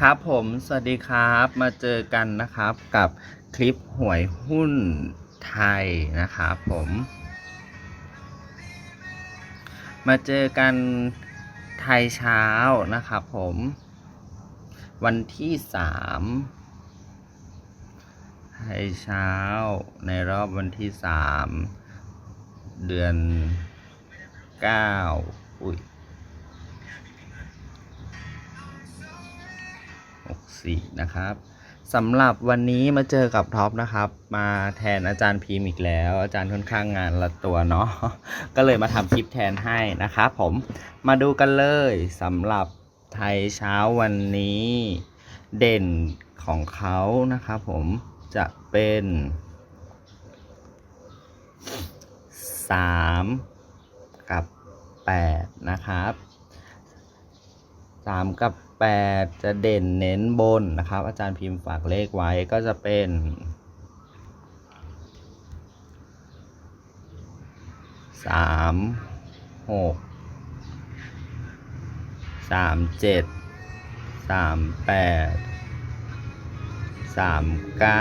ครับผมสวัสดีครับมาเจอกันนะครับกับคลิปหวยหุ้นไทยนะครับผมมาเจอกันไทยเช้านะครับผมวันที่สามไทยเช้าในรอบวันที่สามเดือนเก้าอุ้ย 4นะครับสำหรับวันนี้มาเจอกับท็อปนะครับ มาแทนอาจารย์พีมอีกแล้ว อาจารย์ค่อนข้างงานละตัวเนาะก็เลยมาทำคลิปแทนให้นะครับผมมาดูกันเลยสำหรับไทยเช้าวันนี้เด่นของเขานะครับผมจะเป็น3กับ8นะครับ3กับ 8 จะเด่นเน้นบนนะครับ อาจารย์พิมพ์ฝากเลขไว้ก็จะเป็น3 6 3 7 3 8 3 9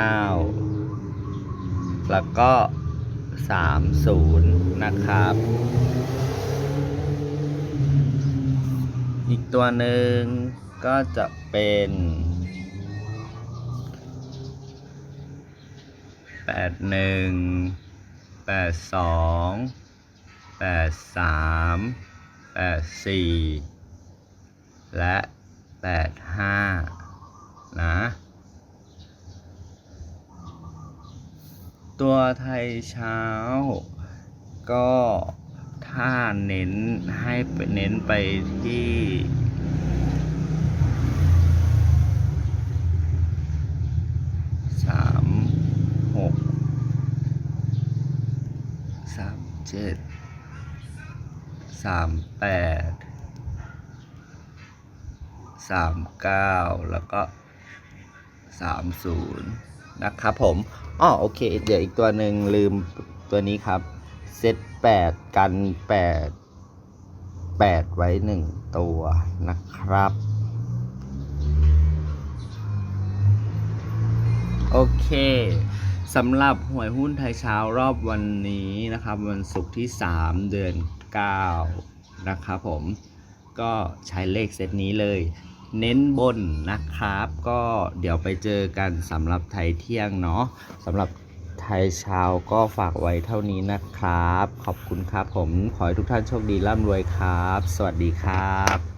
แล้วก็30นะครับ อีกตัวหนึ่ง ก็จะเป็นแปดหนึ่งแปดสองแปดสามแปดสี่และแปดห้านะตัวไทยเช้า ก็ถ้าเน้นให้เน้นไปที่สามหกสาม เจ็ดสามแปดสามเก้าแล้วก็สามศูนย์นะครับผมอ๋อโอเค เดี๋ยวอีกตัวหนึ่งลืมตัวนี้ครับ เซตแปดกันแปดแปดไว้หนึ่งตัวนะครับ โอเค สำหรับหวยหุ้นไทยเช้ารอบวันนี้นะครับ วันศุกร์ที่ 3 เดือน 9 นะครับผมก็ใช้เลขเซตนี้เลย เน้นบนนะครับ ก็เดี๋ยวไปเจอกันสำหรับไทยเที่ยงเนาะสำหรับไทยเช้าก็ฝากไว้เท่านี้นะครับ ขอบคุณครับผมขอให้ทุกท่านโชคดีร่ำรวยครับ สวัสดีครับ